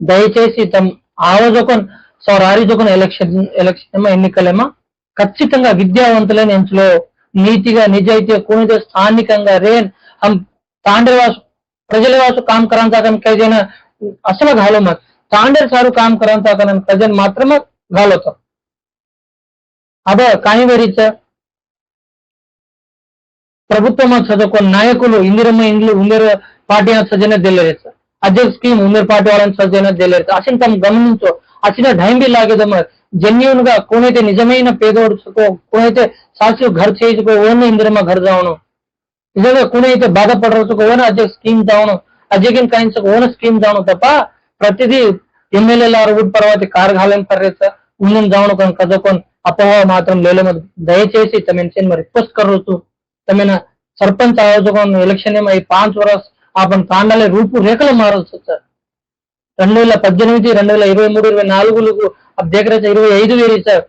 దయచేసి తమ ఆవజొకన్ సౌరారిజొకన్ election election ఏమో ఎన్నికలేమో ఖచ్చితంగా విద్యావంతులైన ఎంచులో నీతిగా నిజాయితీగా కొనిదే స్థానికంగా రేన్ హమ్ తాండేవాసు ప్రజలవాసు కామ్ కరాంతా కన్ కైజైన అసలు घालो मत तांडेर सारू काम करांता कन प्रजन मात्रम घालवतो అదే काही वेरीचं ప్రభుత్వం చదువుకున్న నాయకులు ఇందిరమ్మ ఇండ్లు ఉమ్మేరు పార్టీ సజ్జన తెలియదు అధ్యక్ష ಅಜಬ್ಸ್ಕಿ ಉಮೇರ್ ಪಾಟ್ವಾಳನ್ సజ్జన చేయలేరు అసలు తను గమనించో అసలు ఢైం బి మరి జెన్యున్గా కోనైతే నిజమైన పేదోడు కోనైతే సాక్షి ఘర్ చేసుకోవని ఇందిరమ్మ ఘర్ తావును నిజంగా కోనైతే బాధపడరచుకోవని అధ్యక్ష స్కీమ్ తావును దావును. అజయ్కిన్ కాయించుకోవని స్కీమ్ తావును తప్ప ప్రతిదీ ఎమ్మెల్యేల అరుగుడు తర్వాత కార్గాలయం పర్రేస ఉందని దావును కానీ కదకొని అపోహ మాత్రం లేదు దయచేసి తమ మరి రిక్వెస్ట్ కర్రోచు తమైన సర్పంచ్ ఆయోజకం ఎలక్షన్ ఏమో ఈ పాంచ్ వరస్ పాపం తాండాలే రూపురేఖలు మారాల్సి వచ్చారు. రెండు వేల పద్దెనిమిది రెండు వేల ఇరవై మూడు ఇరవై నాలుగులకు దగ్గర ఇరవై ఐదు వేలు ఇచ్చారు.